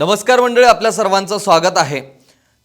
नमस्कार मंडळी आपल्या सर्वांचं स्वागत आहे.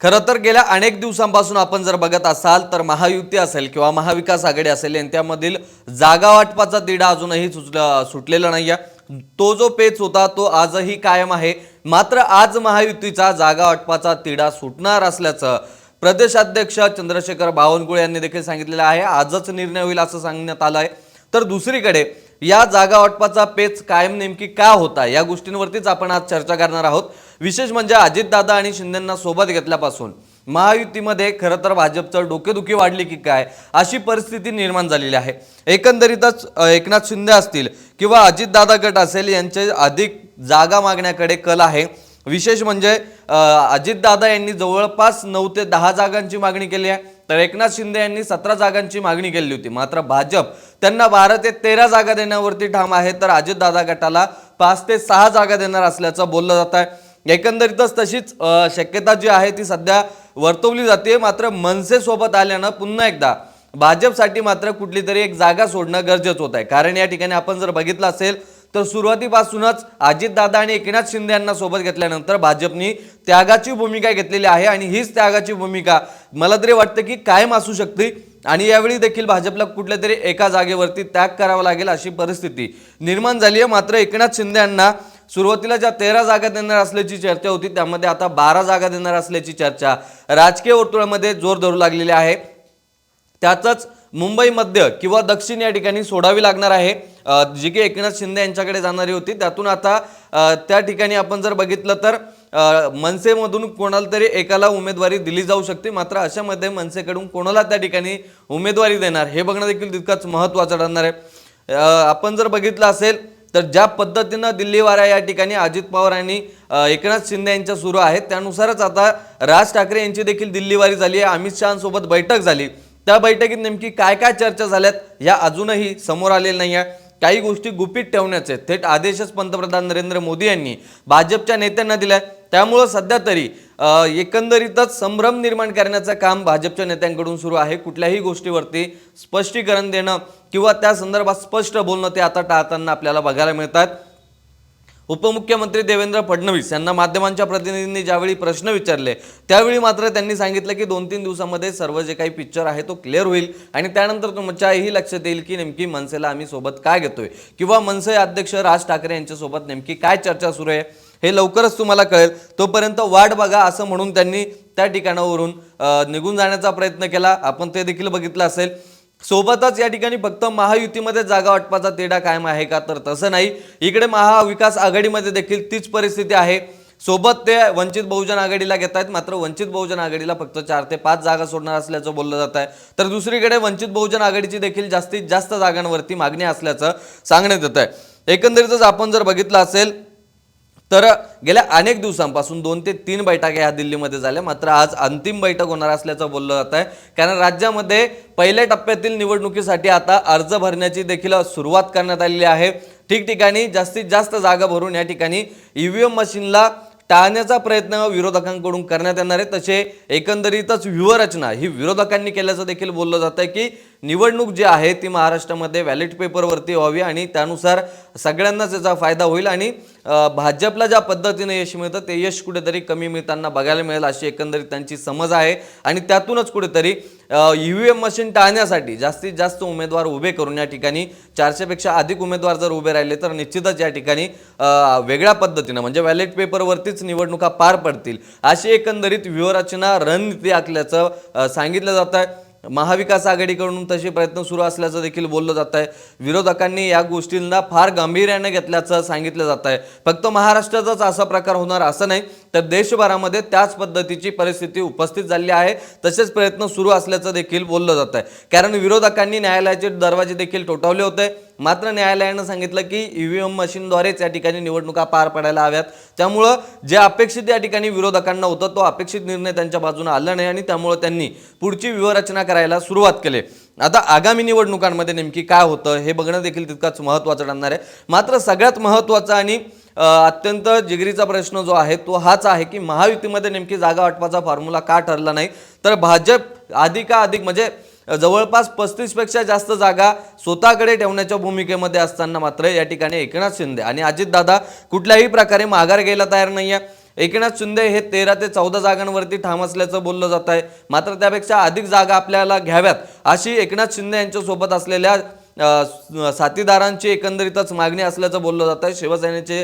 खरं तर गेल्या अनेक दिवसांपासून आपण जर बघत असाल तर महायुती असेल किंवा महाविकास आघाडी असेल यांच्यामधील जागा वाटपाचा तिढा अजूनही सुचला सुटलेला नाही आहे तो जो पेच होता तो आजही कायम आहे. मात्र आज महायुतीचा जागा वाटपाचा तिढा सुटणार असल्याचं प्रदेशाध्यक्ष चंद्रशेखर बावनकुळे यांनी देखील सांगितलेलं आहे. आजच निर्णय होईल असं सांगण्यात आलं आहे. तर दुसरीकडे या जागा वाटपाचा पेच कायम नेमकी का होता या गोष्टींवरतीच आपण आज चर्चा करणार आहोत. विशेष म्हणजे अजितदादा आणि शिंदेंना सोबत घेतल्यापासून महायुतीमध्ये खरं तर भाजपचं डोकेदुखी वाढली की काय अशी परिस्थिती निर्माण झालेली आहे. एकंदरीतच एकनाथ शिंदे असतील किंवा अजितदादा गट असेल यांचे अधिक जागा मागण्याकडे कल आहे. विशेष म्हणजे अजितदादा यांनी जवळपास नऊ ते दहा जागांची मागणी केली आहे. तर एकनाथ शिंदे यांनी सतरा जागांची मागणी केली होती. मात्र भाजप त्यांना बारा ते तेरा जागा देण्यावरती ठाम आहे. तर अजितदादा गटाला पाच ते सहा जागा देणार असल्याचं बोललं जात आहे. एकंदरीतच तशीच शक्यता जी आहे ती सध्या वर्तवली जाते. मात्र मनसेसोबत आल्यानं पुन्हा एकदा भाजपसाठी मात्र कुठली तरी एक जागा सोडणं गरजेचं होत आहे कारण या ठिकाणी आपण जर बघितलं असेल तर सुरुवातीपासूनच अजितदादा आणि एकनाथ शिंदे यांना सोबत घेतल्यानंतर भाजपनी त्यागाची भूमिका घेतलेली आहे आणि हीच त्यागाची भूमिका मला तरी वाटतं की कायम असू शकते. आणि यावेळी देखील भाजपला कुठल्या तरी एका जागेवरती त्याग करावा लागेल अशी परिस्थिती निर्माण झाली आहे. मात्र एकनाथ शिंदे यांना सुरुवातीला ज्या तेरा जागा देणार असल्याची चर्चा होती त्यामध्ये आता बारा जागा देणार असल्याची चर्चा राजकीय वर्तुळामध्ये जोर धरू लागलेली आहे. त्यातच मुंबई मध्य किंवा दक्षिण या ठिकाणी सोडावी लागणार आहे. जी की एकनाथ शिंदे यांच्याकडे जाणारी होती. त्यातून आता त्या ठिकाणी आपण जर बघितलं तर मनसेमधून कोणाला तरी एकाला उमेदवारी दिली जाऊ शकते. मात्र अशामध्ये मनसेकडून कोणाला त्या ठिकाणी उमेदवारी देणार हे बघणं देखील तितकंच महत्त्वाचं ठरणार आहे. आपण जर बघितलं असेल तर ज्या पद्धतीनं दिल्लीवारा या ठिकाणी अजित पवार आणि एकनाथ शिंदे यांच्या सुरू आहेत त्यानुसारच आता राज ठाकरे यांची देखील दिल्लीवारी झाली आहे. अमित शहासोबत बैठक झाली. त्या बैठकीत नेमकी काय काय चर्चा झाल्यात या अजूनही समोर आलेल्या नाही आहे काही गोष्टी गुपित ठेवण्याचे थेट आदेशच पंतप्रधान नरेंद्र मोदी यांनी भाजपच्या नेत्यांना दिलाय. त्यामुळं सध्या तरी एकंदरीतच संभ्रम निर्माण करण्याचं काम भाजपच्या नेत्यांकडून सुरू आहे. कुठल्याही गोष्टीवरती स्पष्टीकरण देणं किंवा त्या संदर्भात स्पष्ट बोलणं ते आता टाळताना आपल्याला बघायला मिळतात. उपमुख्यमंत्री देवेंद्र फडणवीस यांना माध्यमांच्या प्रतिनिधींनी ज्यावेळी प्रश्न विचारले त्यावेळी मात्र त्यांनी सांगितलं की दोन तीन दिवसामध्ये सर्व जे काही पिक्चर आहे तो क्लिअर होईल आणि त्यानंतर तुमच्याही लक्षात येईल की नेमकी मनसेला आम्ही सोबत काय घेतोय. किंवा मनसे अध्यक्ष राज ठाकरे यांच्यासोबत नेमकी काय चर्चा सुरू आहे हे लवकरच तुम्हाला कळेल. तोपर्यंत वाट बघा असं म्हणून त्यांनी त्या ठिकाणावरून निघून जाण्याचा प्रयत्न केला. आपण ते देखील बघितलं असेल. सोबतच या ठिकाणी फक्त महायुतीमध्ये जागा वाटपाचा तेढा कायम आहे का तर तसं नाही. इकडे महाविकास आघाडीमध्ये देखील तीच परिस्थिती आहे. सोबत ते वंचित बहुजन आघाडीला घेत आहेत मात्र वंचित बहुजन आघाडीला फक्त चार ते पाच जागा सोडणार असल्याचं बोललं जात आहे. तर दुसरीकडे वंचित बहुजन आघाडीची देखील जास्तीत जास्त जागांवरती मागणी असल्याचं सांगण्यात येत आहे. एकंदरीतच आपण जर बघितलं असेल तर गेल्या अनेक दिवसांपासून दोन ते तीन बैठका ह्या दिल्लीमध्ये झाल्या. मात्र आज अंतिम बैठक होणार असल्याचं बोललं जात आहे कारण राज्यामध्ये पहिल्या टप्प्यातील निवडणुकीसाठी आता अर्ज भरण्याची देखील सुरुवात करण्यात आलेली आहे. ठिकठिकाणी जास्तीत जास्त जागा भरून या ठिकाणी ईव्हीएम मशीनला टाळण्याचा प्रयत्न विरोधकांकडून करण्यात येणार आहे. तसे एकंदरीतच व्यूहरचना ही विरोधकांनी केल्याचं देखील बोललं जातं आहे की निवडणूक जी आहे ती महाराष्ट्रामध्ये बॅलेट पेपरवरती व्हावी आणि त्यानुसार सगळ्यांनाच याचा फायदा होईल आणि भाजपला ज्या पद्धतीने यश मिळतं ते यश कुठेतरी कमी मिळताना बघायला मिळेल अशी एकंदरीत त्यांची समज आहे. आणि त्यातूनच कुठेतरी यू व्ही एम मशीन टाळण्यासाठी जास्तीत जास्त उमेदवार उभे करून या ठिकाणी चारशेपेक्षा अधिक उमेदवार जर उभे राहिले तर निश्चितच या ठिकाणी वेगळ्या पद्धतीनं म्हणजे बॅलेट पेपरवरतीच निवडणुका पार पडतील. अशी एकंदरीत व्यूहरचना रणनीती आखल्याचं सांगितलं जात आहे महाविकास आघाडीकडून तसे प्रयत्न सुरू असल्याचं देखील बोललं जात आहे विरोधकांनी या गोष्टींना फार गांभीर्याने घेतल्याचं सांगितलं जात आहे फक्त महाराष्ट्राचाच असा प्रकार होणार असं नाही तर देशभरामध्ये त्याच पद्धतीची परिस्थिती उपस्थित झाली आहे. तसेच प्रयत्न सुरू असल्याचं देखील बोललं जात आहे कारण विरोधकांनी न्यायालयाचे दरवाजे देखील ठोठावले होते. मात्र न्यायालयानं सांगितलं की ई व्ही एम मशीनद्वारेच या ठिकाणी निवडणुका पार पडायला हव्यात. त्यामुळं जे अपेक्षित या ठिकाणी विरोधकांना होतं तो अपेक्षित निर्णय त्यांच्या बाजूने आला नाही आणि त्यामुळं त्यांनी पुढची व्यूहरचना करायला सुरुवात केली. आता आगामी निवडणुकांमध्ये नेमकी काय होतं हे बघणं देखील तितकाच महत्त्वाचं ठरणार आहे. मात्र सगळ्यात महत्त्वाचा आणि अत्यंत जिगरीचा प्रश्न जो आहे तो हाच आहे की महायुतीमध्ये नेमकी जागा वाटपाचा फॉर्म्युला का ठरला नाही? तर भाजप अधिकाधिक म्हणजे जवळपास पस्तीसपेक्षा जास्त जागा स्वतःकडे ठेवण्याच्या भूमिकेमध्ये असताना मात्र या ठिकाणी एकनाथ शिंदे आणि अजितदादा कुठल्याही प्रकारे माघार घ्यायला तयार नाही आहे एकनाथ शिंदे हे तेरा ते चौदा जागांवरती ठाम असल्याचं बोललं जात आहे. मात्र त्यापेक्षा अधिक जागा आपल्याला घ्याव्यात अशी एकनाथ शिंदे यांच्यासोबत असलेल्या साथीदारांची एकंदरीतच मागणी असल्याचं बोललं जात आहे. शिवसेनेचे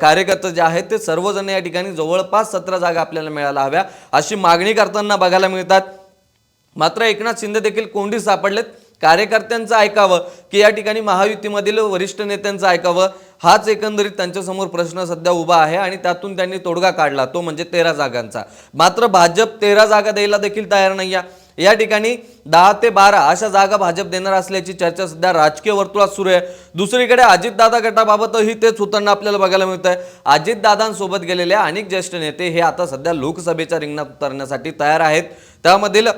कार्यकर्ते जे आहेत ते सर्वजण या ठिकाणी जवळपास सतरा जागा आपल्याला मिळायला हव्या अशी मागणी करताना बघायला मिळतात. मात्र एकनाथ शिंदे देखील कोंडी सापडलेत. कार्यकर्त्यांचं ऐकावं की या ठिकाणी महायुतीमधील वरिष्ठ नेत्यांचं ऐकावं हाच एकंदरीत त्यांच्यासमोर प्रश्न सध्या उभा आहे आणि त्यातून त्यांनी तोडगा काढला तो म्हणजे तेरा जागांचा. मात्र भाजप तेरा जागा द्यायला देखील तयार नाही आहे या ठिकाणी दहा ते बारा अशा जागा भाजप देणार असल्याची चर्चा सध्या राजकीय वर्तुळात सुरू आहे. दुसरीकडे अजितदादा गटाबाबतही तेच होताना आपल्याला बघायला मिळत आहे अजितदादांसोबत गेलेले अनेक ज्येष्ठ नेते हे आता सध्या लोकसभेच्या रिंगणात उतरण्यासाठी तयार आहेत. त्यामधील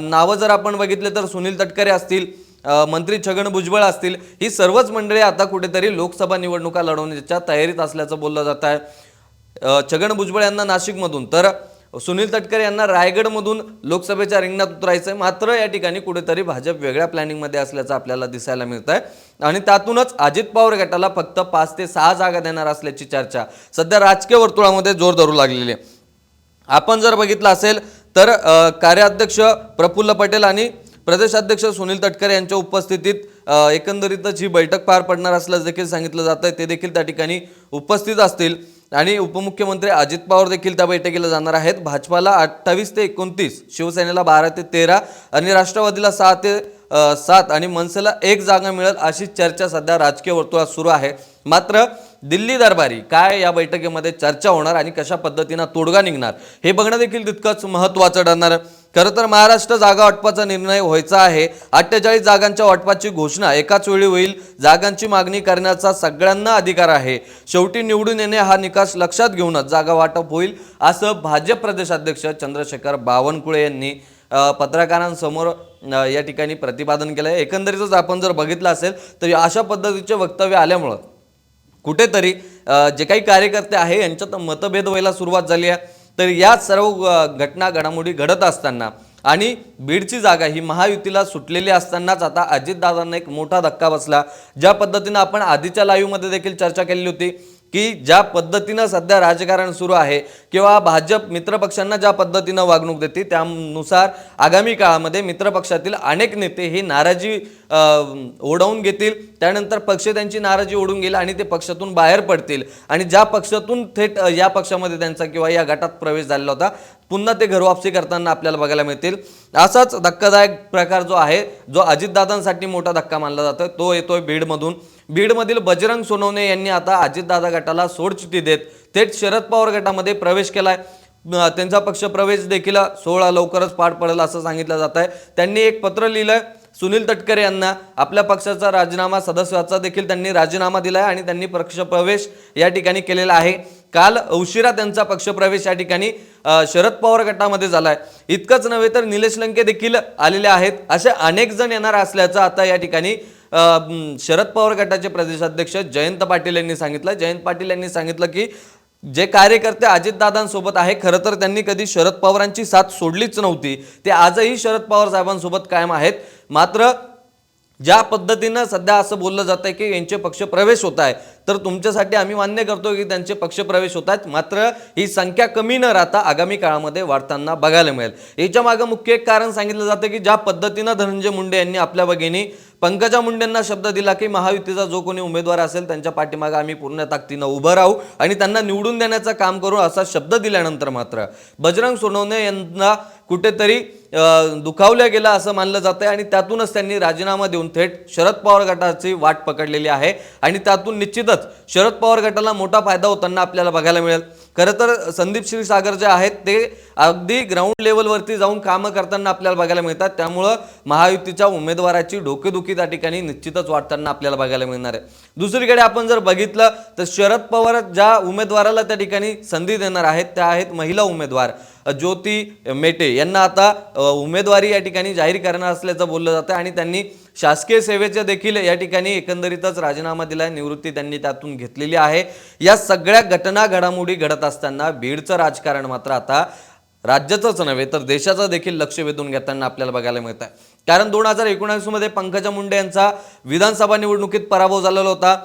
नावं जर आपण बघितले तर सुनील तटकरे असतील मंत्री छगन भुजबळ असतील ही सर्वच मंडळी आता कुठेतरी लोकसभा निवडणुका लढवण्याच्या तयारीत असल्याचं बोललं जात आहे छगन भुजबळ यांना नाशिकमधून. तर सुनील तटकरे यांना रायगडमधून लोकसभेच्या रिंगणात उतरायचं आहे मात्र या ठिकाणी कुठेतरी भाजप वेगळ्या प्लॅनिंगमध्ये असल्याचं आपल्याला दिसायला मिळत आहे आणि त्यातूनच अजित पवार गटाला फक्त पाच ते सहा जागा देणार असल्याची चर्चा सध्या राजकीय वर्तुळामध्ये जोर धरू लागलेली आहे. आपण जर बघितलं असेल तर कार्याध्यक्ष प्रफुल्ल पटेल आणि प्रदेशाध्यक्ष सुनील तटकरे यांच्या उपस्थितीत एकंदरीतच ही बैठक पार पडणार असल्याचं देखील सांगितलं जात आहे ते देखील त्या ठिकाणी उपस्थित असतील. आणि उपमुख्यमंत्री अजित पवार देखील त्या बैठकीला जाणार आहेत. भाजपाला अठ्ठावीस ते एकोणतीस शिवसेनेला बारा ते तेरा आणि राष्ट्रवादीला सहा ते सात आणि मनसेला एक जागा मिळेल अशी चर्चा सध्या राजकीय वर्तुळात सुरू आहे. मात्र दिल्ली दरबारी काय या बैठकीमध्ये चर्चा होणार आणि कशा पद्धतीनं तोडगा निघणार हे बघणं देखील तितकंच महत्त्वाचं ठरणार. खरं तर महाराष्ट्र जागा वाटपाचा निर्णय व्हायचा आहे. अठ्ठेचाळीस जागांच्या वाटपाची घोषणा एकाच वेळी होईल. जागांची मागणी करण्याचा सगळ्यांना अधिकार आहे. शेवटी निवडून येणे हा निकास लक्षात घेऊनच जागा वाटप होईल असं भाजप प्रदेशाध्यक्ष चंद्रशेखर बावनकुळे यांनी पत्रकारांसमोर या ठिकाणी प्रतिपादन केलं आहे. एकंदरीतच आपण जर बघितलं असेल तर अशा पद्धतीचे वक्तव्य आल्यामुळं कुठेतरी जे काही कार्यकर्ते आहे यांच्यात मतभेद व्हायला सुरुवात झाली आहे. तर या सर्व घटना घडामोडी घडत असताना आणि बीडची जागा ही महायुतीला सुटलेली असतानाच आता अजितदादांना एक मोठा धक्का बसला. ज्या पद्धतीनं आपण आधीच्या लाईव्हमध्ये देखील चर्चा केलेली होती की ज्या पद्धतीनं सध्या राजकारण सुरू आहे किंवा भाजप मित्रपक्षांना ज्या पद्धतीनं वागणूक देते त्यानुसार आगामी काळामध्ये मित्रपक्षातील अनेक नेते ही नाराजी ओढवून घेतील. त्यानंतर पक्ष त्यांची नाराजी ओढून घेईल आणि ते पक्षातून बाहेर पडतील. आणि ज्या पक्षातून थेट या पक्षामध्ये त्यांचा किंवा या गटात प्रवेश झालेला होता पुन्हा ते घरवापसी करताना आपल्याला बघायला मिळतील. असाच धक्कादायक प्रकार जो आहे जो अजितदादांसाठी मोठा धक्का मानला जातो तो येतोय बीडमधून. बीडमधील बजरंग सोनवणे यांनी आता अजितदादा गटाला सोडचिठ्ठी देत थेट शरद पवार गटामध्ये प्रवेश केलाय. आहे त्यांचा पक्ष प्रवेश देखील सोहळा लवकरच पार पडेल असं सांगितलं जात आहे. त्यांनी एक पत्र लिहिलंय सुनील तटकरे यांना. आपल्या पक्षाचा राजीनामा सदस्याचा देखील त्यांनी राजीनामा दिला आहे आणि त्यांनी पक्ष प्रवेश या ठिकाणी केलेला आहे. काल उशिरा त्यांचा पक्षप्रवेश या ठिकाणी शरद पवार गटामध्ये झालाय. इतकंच नव्हे तर निलेश लंके देखील आलेले आहेत. असे अनेक जण येणार असल्याचं आता या ठिकाणी शरद पवार गटाचे प्रदेशाध्यक्ष जयंत पाटील यांनी सांगितलं. जयंत पाटील यांनी सांगितलं की जे कार्यकर्ते अजितदादांसोबत आहे खरं तर त्यांनी कधी शरद पवारांची साथ सोडलीच नव्हती. ते आजही शरद पवार साहेबांसोबत कायम आहेत. मात्र ज्या पद्धतीनं सध्या असं बोललं जातं आहे की यांचे पक्ष प्रवेश होत आहे तर तुमच्यासाठी आम्ही मान्य करतो की त्यांचे पक्ष प्रवेश होत आहेत मात्र ही संख्या कमी न राहता आगामी काळामध्ये वाढताना बघायला मिळेल. याच्या मागं मुख्य एक कारण सांगितलं जातं की ज्या पद्धतीनं धनंजय मुंडे यांनी आपल्या भगिनी पंकजा मुंडेंना शब्द दिला की महायुतीचा जो कोणी उमेदवार असेल त्यांच्या पाठीमागे आम्ही पूर्ण ताकदीनं उभं राहू आणि त्यांना निवडून देण्याचं काम करू असा शब्द दिल्यानंतर मात्र. बजरंग सोनवणे यांना कुठेतरी दुखावल्या गेला गेलं असं मानलं जातं आहे आणि त्यातूनच त्यांनी राजीनामा देऊन थेट शरद पवार गटाची वाट पकडलेली आहे. आणि त्यातून निश्चितच शरद पवार गटाला मोठा फायदा होताना आपल्याला बघायला मिळेल. खरं तर संदीप क्षीरसागर जे आहेत ते अगदी ग्राउंड लेवलवरती जाऊन कामं करताना आपल्याला बघायला मिळतात. त्यामुळं महायुतीच्या उमेदवाराची डोकेदुखी त्या ठिकाणी निश्चितच वाटताना आपल्याला बघायला मिळणार आहे. दुसरीकडे आपण जर बघितलं तर शरद पवार ज्या उमेदवाराला त्या ठिकाणी संधी देणार आहेत त्या आहेत महिला उमेदवार. ज्योती मेटे यांना आता उमेदवारी या ठिकाणी जाहीर करणार असल्याचं बोललं जातं आणि त्यांनी शासकीय सेवेच्या देखील या ठिकाणी एकंदरीतच राजीनामा दिला निवृत्ती त्यांनी त्यातून घेतलेली आहे. या सगळ्या घटना घडामोडी घडत असताना बीडचं राजकारण मात्र आता राज्याचंच नव्हे तर देशाचं देखील लक्ष वेधून घेताना आपल्याला बघायला मिळत आहे कारण दोन हजार एकोणावीसमध्ये पंकजा मुंडे यांचा विधानसभा निवडणुकीत पराभव झालेला होता.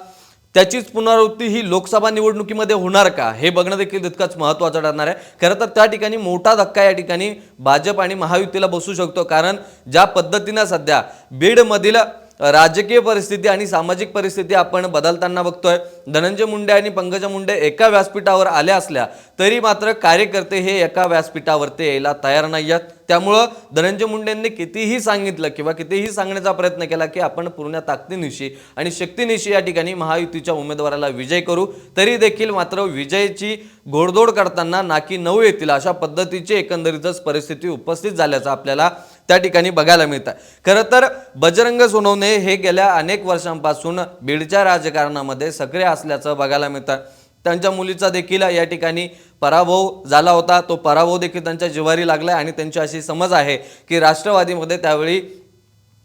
त्याचीच पुनरावृत्ती ही लोकसभा निवडणुकीमध्ये होणार का? हे बघणं देखील तितकंच महत्त्वाचं ठरणार आहे. खरं तर त्या ठिकाणी मोठा धक्का या ठिकाणी भाजप आणि महायुतीला बसू शकतो. कारण ज्या पद्धतीनं सध्या बीडमधील राजकीय परिस्थिती आणि सामाजिक परिस्थिती आपण बदलताना बघतोय. धनंजय मुंडे आणि पंकजा मुंडे एका व्यासपीठावर आल्या असल्या तरी मात्र कार्यकर्ते हे एका व्यासपीठावरती यायला तयार नाही आहेत त्यामुळं धनंजय मुंडेंनी कितीही सांगितलं किंवा कितीही सांगण्याचा प्रयत्न केला की आपण पूर्ण ताकदीनिशी आणि शक्तीनिशी या ठिकाणी महायुतीच्या उमेदवाराला विजय करू. तरी देखील मात्र विजयाची घोडदोड करताना नाकी नऊ येतील अशा पद्धतीची एकंदरीतच परिस्थिती उपस्थित झाल्याचं आपल्याला त्या ठिकाणी बघायला मिळतं खरं तर बजरंग सोनवणे हे गेल्या अनेक वर्षांपासून बीडच्या राजकारणामध्ये सक्रिय असल्याचं बघायला मिळतं. त्यांच्या मुलीचा देखील या ठिकाणी पराभव झाला होता. तो पराभव देखील त्यांच्या जिवारी लागलाय आणि त्यांची अशी समज आहे की राष्ट्रवादीमध्ये त्यावेळी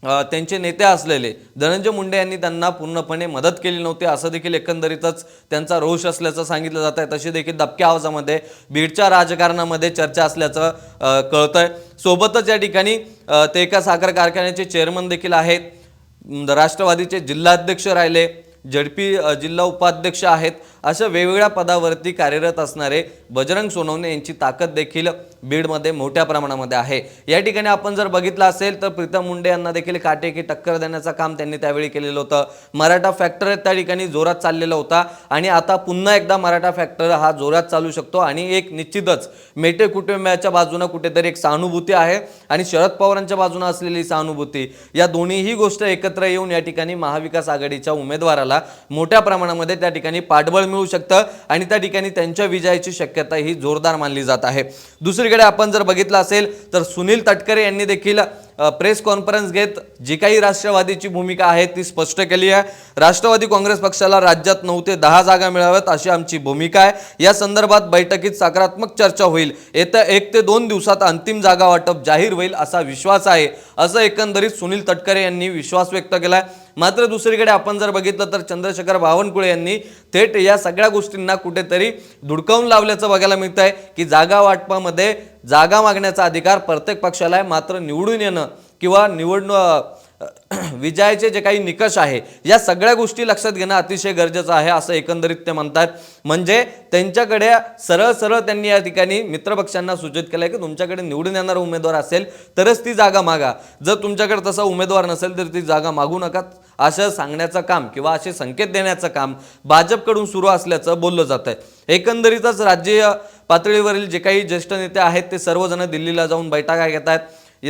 त्यांचे नेते असलेले धनंजय मुंडे यांनी त्यांना पूर्णपणे मदत केली नव्हती असं देखील एकंदरीतच त्यांचा रोष असल्याचं सांगितलं जात आहे. तशी देखील दबक्या आवाजामध्ये बीडच्या राजकारणामध्ये चर्चा असल्याचं कळतं आहे सोबतच या ठिकाणी ते एका साखर कारखान्याचे चेअरमन देखील आहेत. राष्ट्रवादीचे जिल्हाध्यक्ष राहिले. जडपी जिल्हा उपाध्यक्ष आहेत. अशा वेगवेगळ्या पदावरती कार्यरत असणारे बजरंग सोनवणे यांची ताकद देखील बीडमध्ये मोठ्या प्रमाणामध्ये आहे. या ठिकाणी आपण जर बघितलं असेल तर प्रीतम मुंडे यांना देखील काटेकी टक्कर देण्याचं काम त्यांनी त्यावेळी केलेलं होतं. मराठा फॅक्टर त्या ठिकाणी जोरात चाललेला होता आणि आता पुन्हा एकदा मराठा फॅक्टर हा जोरात चालू शकतो आणि एक निश्चितच मेटे कुटुंबियाच्या बाजूनं कुठेतरी एक सहानुभूती आहे आणि शरद पवारांच्या बाजूनं असलेली सहानुभूती. या दोन्हीही गोष्ट एकत्र येऊन या ठिकाणी महाविकास आघाडीच्या उमेदवाराला मोठ्या प्रमाणामध्ये त्या ठिकाणी पाठबळ मिळू शकतं आणि त्या ठिकाणी त्यांच्या विजयाची शक्यता ही जोरदार मानली जात आहे. दुसरीकडे आपण जर बघितलं असेल तर सुनील तटकरे यांनी देखील प्रेस कॉन्फरन्स घेत जी काही राष्ट्रवादीची भूमिका आहे ती स्पष्ट केली आहे. राष्ट्रवादी काँग्रेस पक्षाला राज्यात नऊ ते दहा जागा मिळाव्यात अशी आमची भूमिका आहे. या संदर्भात बैठकीत सकारात्मक चर्चा होईल. येत्या एक ते दोन दिवसात अंतिम जागा वाटप जाहीर होईल असा विश्वास आहे असं एकंदरीत सुनील तटकरे यांनी विश्वास व्यक्त केला आहे मात्र दुसरीकडे आपण जर बघितलं तर चंद्रशेखर बावनकुळे यांनी थेट या सगळ्या गोष्टींना कुठेतरी धुडकावून लावल्याचं बघायला मिळत आहे की जागा वाटपामध्ये जागा मागण्याचा अधिकार प्रत्येक पक्षाला आहे. मात्र निवडून येणं किंवा निवडणं विजयाचे जे काही निकष आहे या सगळ्या गोष्टी लक्षात घेणं अतिशय गरजेचं आहे असं एकंदरीत ते म्हणतात. म्हणजे त्यांच्याकडे सरळ सरळ त्यांनी या ठिकाणी मित्रपक्षांना सूचित केलं आहे की तुमच्याकडे निवडून येणारा उमेदवार असेल तरच ती जागा मागा. जर तुमच्याकडे तसा उमेदवार नसेल तर ती जागा मागू नका. असं सांगण्याचं काम किंवा असे संकेत देण्याचं काम भाजपकडून सुरू असल्याचं बोललं जात आहे एकंदरीतच राज्य पातळीवरील जे काही ज्येष्ठ नेते आहेत ते सर्वजण दिल्लीला जाऊन बैठका घेत आहेत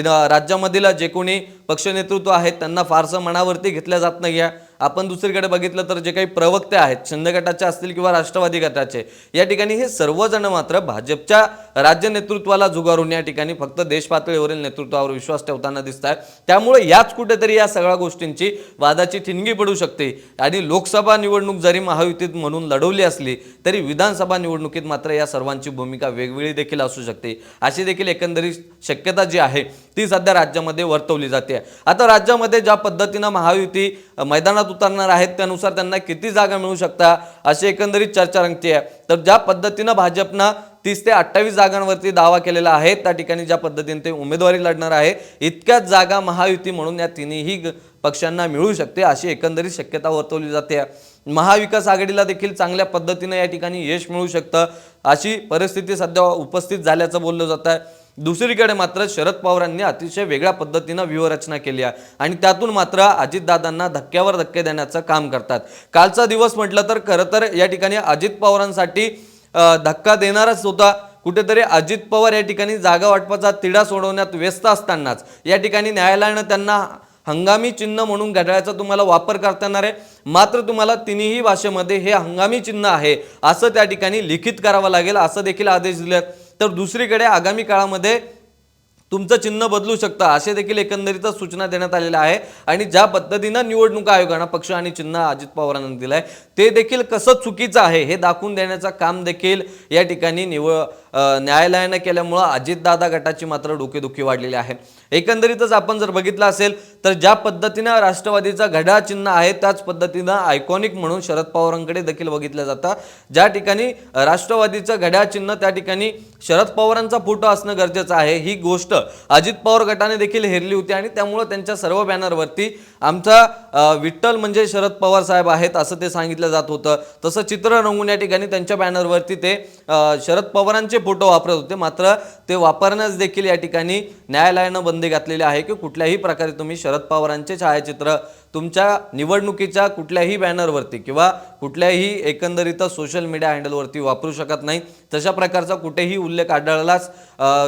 राज्यामधील जे कोणी पक्ष नेतृत्व आहेत त्यांना फारसं मनावरती घेतल्या जात नाही आहे आपण दुसरीकडे बघितलं तर जे काही प्रवक्ते आहेत शिंदे गटाचे असतील किंवा राष्ट्रवादी गटाचे या ठिकाणी हे सर्वजण मात्र भाजपच्या राज्य नेतृत्वाला झुगारून या ठिकाणी फक्त देशपातळीवरील नेतृत्वावर विश्वास ठेवताना दिसत आहे त्यामुळे याच कुठेतरी या सगळ्या गोष्टींची वादाची ठिणगी पडू शकते. आणि लोकसभा निवडणूक जरी महायुतीत म्हणून लढवली असली तरी विधानसभा निवडणुकीत मात्र या सर्वांची भूमिका वेगवेगळी देखील असू शकते. अशी देखील एकंदरीत शक्यता जी आहे ती सध्या राज्यामध्ये वर्तवली जाते. आता राज्यामध्ये ज्या पद्धतीनं महायुती मैदानात मैदानात उतरणार आहेत त्यानुसार त्यांना किती जागा मिळू शकता अशी एकंदरीत चर्चा रंगते आहे. तर ज्या पद्धतीनं भाजपनं तीस ते अठ्ठावीस जागांवरती दावा केलेला आहे त्या ठिकाणी ज्या पद्धतीने ते उमेदवारी लढणार आहे इतक्याच जागा महायुती म्हणून या तिन्ही पक्षांना मिळू शकते अशी एकंदरीत शक्यता वर्तवली जाते. महाविकास आघाडीला देखील चांगल्या पद्धतीनं या ठिकाणी यश मिळू शकतं अशी परिस्थिती सध्या उपस्थित झाल्याचं बोललं जात आहे दुसरीकडे मात्र शरद पवारांनी अतिशय वेगळ्या पद्धतीनं व्यूहरचना केली आहे. आणि त्यातून मात्र अजितदादांना धक्क्यावर धक्के देण्याचं काम करतात. कालचा दिवस म्हटलं तर खरं तर या ठिकाणी अजित पवारांसाठी धक्का देणारच होता. कुठेतरी अजित पवार या ठिकाणी जागा वाटपाचा तिढा सोडवण्यात व्यस्त असतानाच या ठिकाणी न्यायालयानं त्यांना हंगामी चिन्ह म्हणून घड्याळाचा तुम्हाला वापर करता येणार आहे. मात्र तुम्हाला तिन्ही भाषेमध्ये हे हंगामी चिन्ह आहे असं त्या ठिकाणी लिखित करावं लागेल असं देखील आदेश दिले आहेत. तर दुसरीकडे आगामी काळामध्ये तुमचं चिन्ह बदलू शकतं असे देखील एकंदरीतच सूचना देण्यात आलेल्या आहे. आणि ज्या पद्धतीनं निवडणूक आयोगानं पक्ष आणि चिन्ह अजित पवारांना दिलं आहे ते देखील कसं चुकीचं आहे हे दाखवून देण्याचं काम देखील या ठिकाणी निव न्यायालयानं केल्यामुळं अजितदादा गटाची मात्र डोकेदुखी वाढलेली आहे. एकंदरीतच आपण जर बघितलं असेल तर ज्या पद्धतीनं राष्ट्रवादीचा घड्याळ चिन्ह आहे त्याच पद्धतीनं आयकॉनिक म्हणून शरद पवारांकडे देखील बघितलं जातं. ज्या ठिकाणी राष्ट्रवादीचं घड्याळ चिन्ह त्या ठिकाणी शरद पवारांचा फोटो असणं गरजेचं आहे. ही गोष्ट अजित पवार गटाने देखील हेरली होती आणि त्यामुळं त्यांच्या सर्व बॅनरवरती आमचा विठ्ठल म्हणजे शरद पवार साहेब आहेत असं ते सांगितलं जात होतं. तसं चित्र रंगून या ठिकाणी त्यांच्या बॅनरवरती ते शरद पवारांचे फोटो वापरत होते. मात्र ते वापरण्यास देखील या ठिकाणी न्यायालयानं बंदी घातलेली आहे की कुठल्याही प्रकारे तुम्ही शरद पवारांचे छायाचित्र तुमच्या निवडणुकीच्या कुठल्याही बॅनरवरती किंवा कुठल्याही एकंदरीत सोशल मीडिया हँडलवरती वापरू शकत नाही. तशा प्रकारचा कुठेही उल्लेख आढळलाच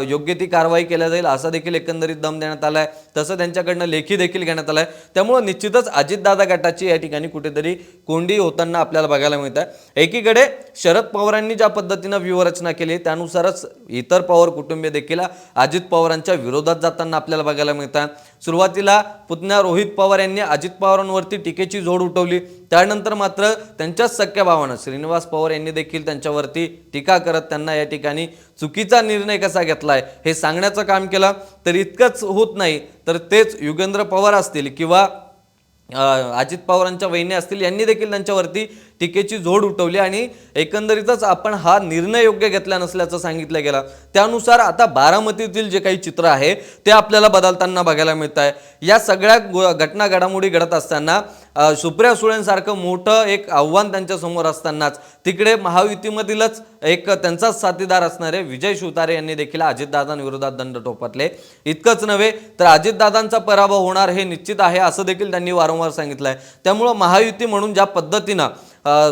योग्य ती कारवाई केल्या जाईल असा देखील एकंदरीत दम देण्यात आला आहे तसं त्यांच्याकडनं लेखी देखील घेण्यात आला आहे त्यामुळं निश्चितच अजितदादा गटाची या ठिकाणी कुठेतरी कोंडी होताना आपल्याला बघायला मिळत आहे एकीकडे शरद पवारांनी ज्या पद्धतीनं व्यूहरचना केली त्यानुसारच इतर पवार कुटुंबीय देखील अजित पवारांच्या विरोधात जाताना आपल्याला बघायला मिळतात सुरुवातीला पुतण्या रोहित पवार यांनी अजित पवारांवरती टीकेची झोड उठवली. त्यानंतर मात्र त्यांच्याच सख्या भावानं श्रीनिवास पवार यांनी देखील त्यांच्यावरती टीका करत त्यांना या ठिकाणी चुकीचा निर्णय कसा घेतलाय हे सांगण्याचं काम केलं. तर इतकंच होत नाही तर तेच युगेंद्र पवार असतील किंवा अजित पवारांच्या वहिनी असतील यांनी देखील त्यांच्यावरती टीकेची झोड उठवली आणि एकंदरीतच आपण हा निर्णय योग्य घेतला नसल्याचं सांगितलं गेलं. त्यानुसार आता बारामतीतील जे काही चित्र आहे ते आपल्याला बदलताना बघायला मिळत आहे या सगळ्या घटना घडामोडी घडत असताना सुप्रिया सुळेंसारखं मोठं एक आव्हान त्यांच्यासमोर असतानाच तिकडे महायुतीमधीलच एक त्यांचाच साथीदार असणारे विजय शिवतारे यांनी देखील अजितदादांविरोधात दंड टोपटले. इतकंच नव्हे तर अजितदादांचा पराभव होणार हे निश्चित आहे असं देखील त्यांनी वारंवार सांगितलं आहे त्यामुळं महायुती म्हणून ज्या पद्धतीनं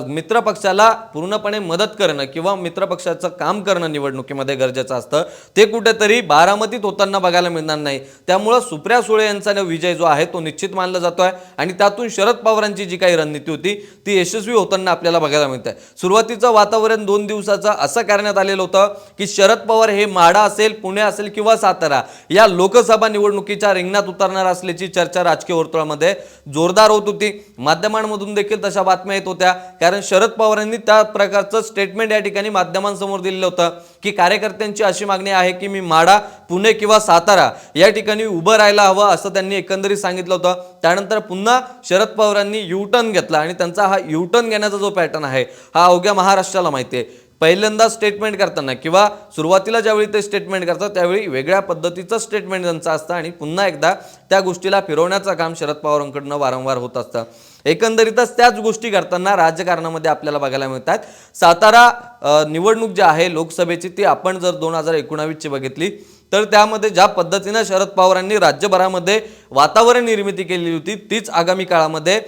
मित्रपक्षाला पूर्णपणे मदत करणं किंवा मित्रपक्षाचं काम करणं निवडणुकीमध्ये गरजेचं असतं. ते कुठेतरी बारामतीत होताना बघायला मिळणार नाही. त्यामुळं सुप्रिया सुळे यांचा विजय जो आहे तो निश्चित मानला जातो आहे आणि त्यातून शरद पवारांची जी काही रणनीती होती ती यशस्वी होताना आपल्याला बघायला मिळत आहे सुरुवातीचं वातावरण दोन दिवसाचं असं करण्यात आलेलं होतं की शरद पवार हे माडा असेल पुणे असेल किंवा सातारा या लोकसभा निवडणुकीच्या रिंगणात उतरणार असल्याची चर्चा राजकीय वर्तुळामध्ये जोरदार होत होती. माध्यमांमधून देखील तशा बातम्या येत होत्या. कारण शरद पवारांनी त्या प्रकारचं स्टेटमेंट या ठिकाणी माध्यमांसमोर दिलेलं होतं की कार्यकर्त्यांची अशी मागणी आहे की मी माडा पुणे किंवा सातारा या ठिकाणी उभं राहायला हवं असं त्यांनी एकंदरीत सांगितलं होतं. त्यानंतर पुन्हा शरद पवारांनी युटर्न घेतला आणि त्यांचा हा युटर्न घेण्याचा जो पॅटर्न आहे हा अवघ्या महाराष्ट्राला माहिती आहे. पहिल्यांदा स्टेटमेंट करताना किंवा सुरुवातीला ज्यावेळी ते स्टेटमेंट करतात त्यावेळी वेगळ्या पद्धतीचं स्टेटमेंट त्यांचं असतं आणि पुन्हा एकदा त्या गोष्टीला फिरवण्याचं काम शरद पवारांकडनं वारंवार होत असतं. एकंदरीतच त्याच गोष्टी करताना राजकारणामध्ये आपल्याला बघायला मिळतात. सातारा निवडणूक जी आहे लोकसभेची ती आपण जर दोन हजार एकोणावीसची बघितली तर त्यामध्ये ज्या पद्धतीनं शरद पवारांनी राज्यभरामध्ये वातावरण निर्मिती केलेली होती तीच आगामी काळामध्ये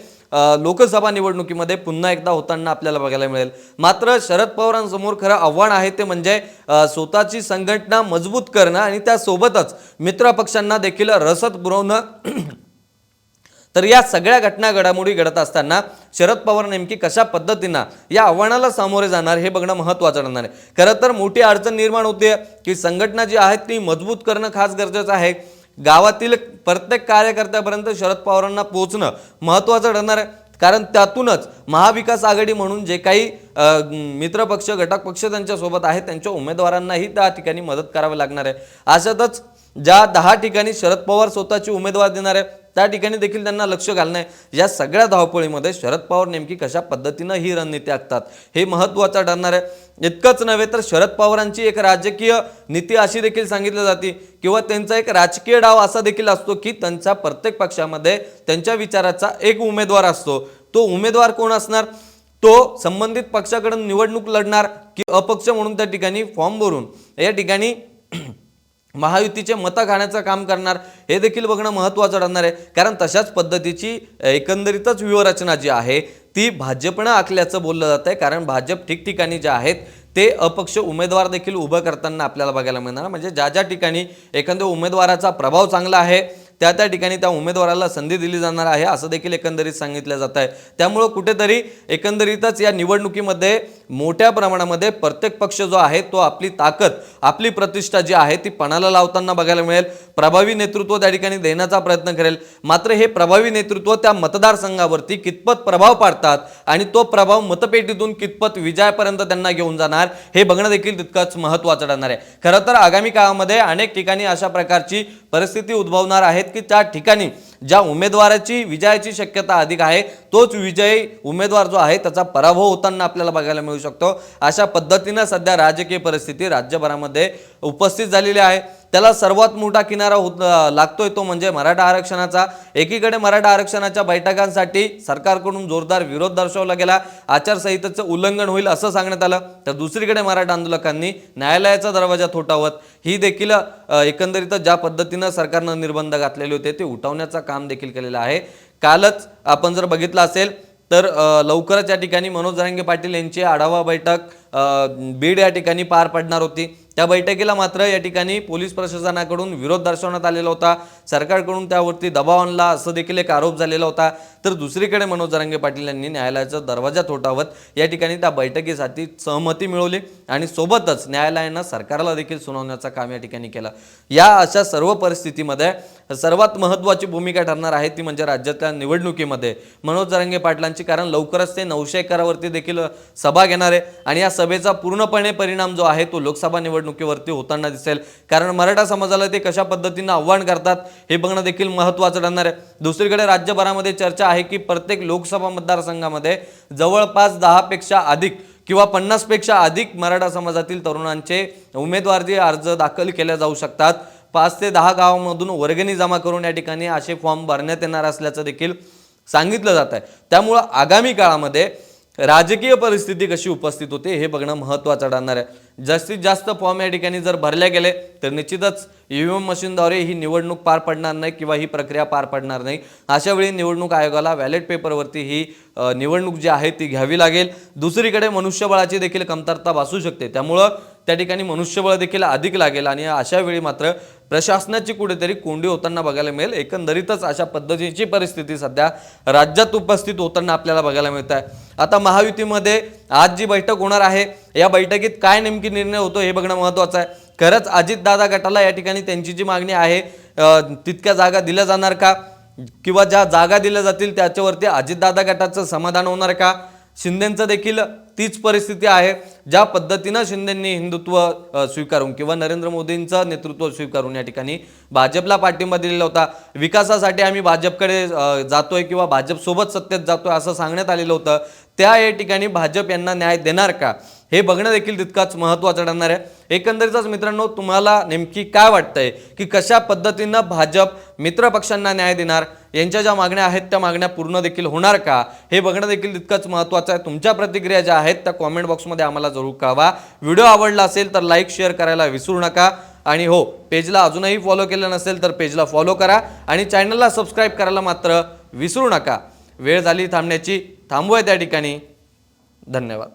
लोकसभा निवडणुकीमध्ये पुन्हा एकदा होताना आपल्याला बघायला मिळेल. मात्र शरद पवारांसमोर खरं आव्हान आहे ते म्हणजे स्वतःची संघटना मजबूत करणं आणि त्यासोबतच मित्रपक्षांना देखील रसद पुरवणं तर या सगळ्या घटना घडामोडी घडत असताना शरद पवार नेमकी कशा पद्धतीनं या आव्हानाला सामोरे जाणार हे बघणं महत्त्वाचं ठरणार आहे. खरं तर मोठी अडचण निर्माण होते की संघटना जी आहे ती मजबूत करणं खास गरजेचं आहे. गावातील प्रत्येक कार्यकर्त्यापर्यंत शरद पवारांना पोहोचणं महत्त्वाचं ठरणार आहे. कारण त्यातूनच महाविकास आघाडी म्हणून जे काही मित्रपक्ष घटक पक्ष त्यांच्यासोबत आहेत त्यांच्या उमेदवारांनाही त्या ठिकाणी मदत करावी लागणार आहे. अशातच ज्या दहा ठिकाणी शरद पवार स्वतःची उमेदवार देणार आहे त्या ठिकाणी देखील त्यांना लक्ष घालणं आहे. या सगळ्या धावपळीमध्ये शरद पवार नेमकी कशा पद्धतीनं ही रणनीती आखतात हे महत्त्वाचं ठरणार आहे. इतकंच नव्हे तर शरद पवारांची एक राजकीय नीती अशी देखील सांगितली जाते किंवा त्यांचा एक राजकीय डाव असा देखील असतो की त्यांचा प्रत्येक पक्षामध्ये त्यांच्या विचाराचा एक उमेदवार असतो. तो उमेदवार कोण असणार? तो संबंधित पक्षाकडून निवडणूक लढणार की अपक्ष म्हणून त्या ठिकाणी फॉर्म भरून. या ठिकाणी महायुतीचे मतं खाण्याचं काम करणार हे देखील बघणं महत्त्वाचं ठरणार आहे. कारण तशाच पद्धतीची एकंदरीतच व्यूहरचना जी आहे ती भाजपनं आखल्याचं बोललं जात आहे कारण भाजप ठिकठिकाणी जे आहेत ते अपक्ष उमेदवार देखील उभं करताना आपल्याला बघायला मिळणार. म्हणजे ज्या ज्या ठिकाणी एखाद्या उमेदवाराचा प्रभाव चांगला आहे त्या त्या ठिकाणी त्या उमेदवाराला संधी दिली जाणार आहे असं देखील एकंदरीत सांगितलं जात आहे त्यामुळं कुठेतरी एकंदरीतच या निवडणुकीमध्ये मोठ्या प्रमाणामध्ये प्रत्येक पक्ष जो आहे तो आपली ताकद आपली प्रतिष्ठा जी आहे ती पणाला लावताना बघायला मिळेल. प्रभावी नेतृत्व त्या ठिकाणी देण्याचा प्रयत्न करेल. मात्र हे प्रभावी नेतृत्व त्या मतदारसंघावरती कितपत प्रभाव पाडतात आणि तो प्रभाव मतपेटीतून कितपत विजयापर्यंत त्यांना घेऊन जाणार हे बघणं देखील तितकंच महत्त्वाचं ठरणार आहे. खरं तर आगामी काळामध्ये अनेक ठिकाणी अशा प्रकारची परिस्थिती उद्भवणार आहेत की त्या ठिकाणी ज्या उमेदवाराची विजयाची शक्यता अधिक आहे तोच विजयी उमेदवार जो आहे त्याचा पराभव होताना आपल्याला बघायला मिळू शकतो. अशा पद्धतीनं सध्या राजकीय परिस्थिती राज्यभरामध्ये उपस्थित झालेली आहे. त्याला सर्वात मोठा किनारा होत लागतोय तो म्हणजे मराठा आरक्षणाचा. एकीकडे मराठा आरक्षणाच्या बैठकांसाठी सरकारकडून जोरदार विरोध दर्शवला गेला. आचारसंहितेचं उल्लंघन होईल असं सांगण्यात आलं. तर दुसरीकडे मराठा आंदोलकांनी न्यायालयाचा दरवाजा थोटावत ही देखील एकंदरीत एकंदरीतच ज्या पद्धतीनं सरकारनं निर्बंध घातलेले होते ते उठवण्याचं काम देखील केलेलं आहे. कालच आपण जर बघितलं असेल तर लवकरच या ठिकाणी मनोज जरांगे पाटील यांची आढावा बैठक बीड या ठिकाणी पार पडणार होती. त्या बैठकीला मात्र या ठिकाणी पोलीस प्रशासनाकडून विरोध दर्शवण्यात आलेला होता. सरकारकडून त्यावरती दबाव आणला असं देखील एक आरोप झालेला होता. तर दुसरीकडे मनोज जरांगे पाटील यांनी न्यायालयाचा दरवाजा थोटावत या ठिकाणी त्या बैठकीसाठी सहमती मिळवली आणि सोबतच न्यायालयानं सरकारला देखील सुनावण्याचं काम या ठिकाणी केलं. या अशा सर्व परिस्थितीमध्ये सर्वात महत्त्वाची भूमिका ठरणार आहे ती म्हणजे राज्यातल्या निवडणुकीमध्ये. मनोज जरांगे पाटलांची कारण लवकरच ते नऊशे एकरावरती देखील सभा घेणार आहे. आणि या सभेचा पूर्णपणे परिणाम जो आहे तो लोकसभा निवडणुकीवरती होताना दिसेल. कारण मराठा समाजाला ते कशा पद्धतीनं आव्हान करतात हे बघणं देखील महत्त्वाचं ठरणार आहे. दुसरीकडे राज्यभरामध्ये चर्चा आहे की प्रत्येक लोकसभा मतदारसंघामध्ये जवळपास दहापेक्षा अधिक किंवा पन्नासपेक्षा अधिक मराठा समाजातील तरुणांचे उमेदवार जे अर्ज दाखल केले जाऊ शकतात. पाच ते दहा गावामधून वर्गणी जमा करून या ठिकाणी असे फॉर्म भरण्यात येणार असल्याचं देखील सांगितलं जात आहे. त्यामुळं आगामी काळामध्ये राजकीय परिस्थिती कशी उपस्थित होते हे बघणं महत्त्वाचं ठरणार आहे. जास्तीत जास्त फॉर्म या ठिकाणी जर भरले गेले तर निश्चितच ईव्हीएम मशीनद्वारे ही निवडणूक पार पडणार नाही किंवा ही प्रक्रिया पार पडणार नाही. अशा वेळी निवडणूक आयोगाला व्हॅलेट पेपरवरती ही निवडणूक जी आहे ती घ्यावी लागेल. दुसरीकडे मनुष्यबळाची देखील कमतरता भासू शकते. त्यामुळं त्या ठिकाणी मनुष्यबळ देखील अधिक लागेल आणि अशा वेळी मात्र प्रशासनाची कुठेतरी कोंडी होताना बघायला मिळेल. एकंदरीतच अशा पद्धतीची परिस्थिती सध्या राज्यात उपस्थित होताना आपल्याला बघायला मिळत आहे आता महायुतीमध्ये आज जी बैठक होणार आहे या बैठकीत काय नेमकी निर्णय होतो हे बघणं महत्त्वाचं आहे. खरंच अजितदादा गटाला या ठिकाणी त्यांची जी मागणी आहे तितक्या जागा दिल्या जाणार का? किंवा ज्या जागा दिल्या जातील त्याच्यावरती अजितदादा गटाचं समाधान होणार का? शिंदेचं देखील तीच परिस्थिती आहे ज्या पद्धतीनं शिंदेंनी हिंदुत्व स्वीकारून किंवा नरेंद्र मोदींचं नेतृत्व स्वीकारून या ठिकाणी भाजपला पाठिंबा दिलेला होता. विकासासाठी आम्ही भाजपकडे जातोय किंवा भाजपसोबत सत्तेत जातोय असं सांगण्यात आलेलं होतं. त्या या ठिकाणी भाजप यांना न्याय देणार का? हे बघणं देखील तितकाच महत्त्वाचं ठरणार आहे. एकंदरीतच मित्रांनो तुम्हाला नेमकी काय वाटतंय की कशा पद्धतीनं भाजप मित्रपक्षांना न्याय देणार? यांच्या ज्या मागण्या आहेत त्या मागण्या पूर्ण देखील होणार का? हे बघणं देखील तितकंच महत्त्वाचं आहे. तुमच्या प्रतिक्रिया ज्या आहेत त्या कॉमेंट बॉक्समध्ये आम्हाला जरूर कळवा. व्हिडिओ आवडला असेल तर लाईक शेअर करायला विसरू नका. आणि हो पेजला अजूनही फॉलो केलं नसेल तर पेजला फॉलो करा. आणि चॅनलला सबस्क्राईब करायला मात्र विसरू नका. वेळ झाली थांबण्याची. थांबूया त्या ठिकाणी. धन्यवाद.